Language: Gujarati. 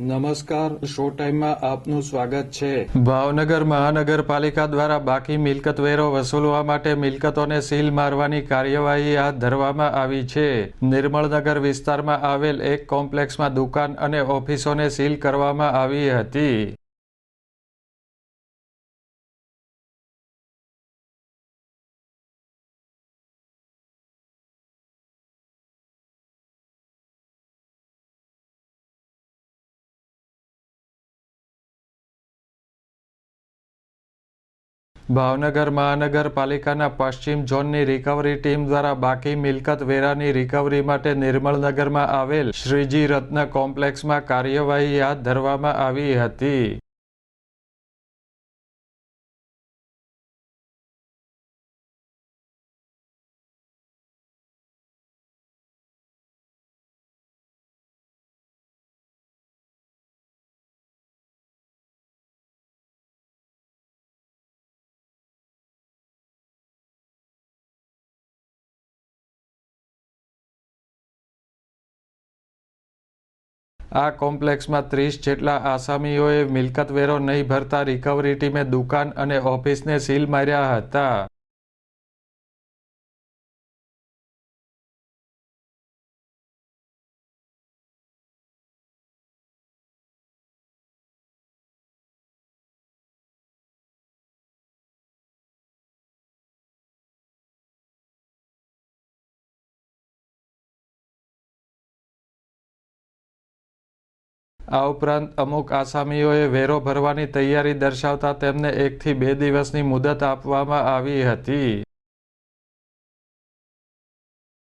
નમસ્કાર, શો ટાઈમમાં આપનું સ્વાગત છે. ભાવનગર મહાનગરપાલિકા દ્વારા બાકી મિલકત વેરો વસૂલવા માટે મિલકતોને સીલ મારવાની કાર્યવાહી હાથ ધરવામાં આવી છે. નિર્મળનગર વિસ્તારમાં આવેલ એક કોમ્પ્લેક્સમાં દુકાન અને ઓફિસોને સીલ કરવામાં આવી હતી. ભાવનગર મહાનગરપાલિકાના પશ્ચિમ ઝોનની રિકવરી ટીમ દ્વારા બાકી મિલકત વેરાની રિકવરી માટે નિર્મળનગરમાં આવેલ શ્રીજી રત્ન કોમ્પ્લેક્સમાં કાર્યવાહી હાથ ધરવામાં આવી હતી. આ કોમ્પ્લેક્સમાં ત્રીસ જેટલા આસામીઓએ મિલકતવેરો નહીં ભરતા રિકવરી ટીમે દુકાન અને ઓફિસને સીલ માર્યા હતા. આ ઉપરાંત અમુક આસામીઓએ વેરો ભરવાની તૈયારી દર્શાવતા તેમને એકથી બે દિવસની મુદત આપવામાં આવી હતી.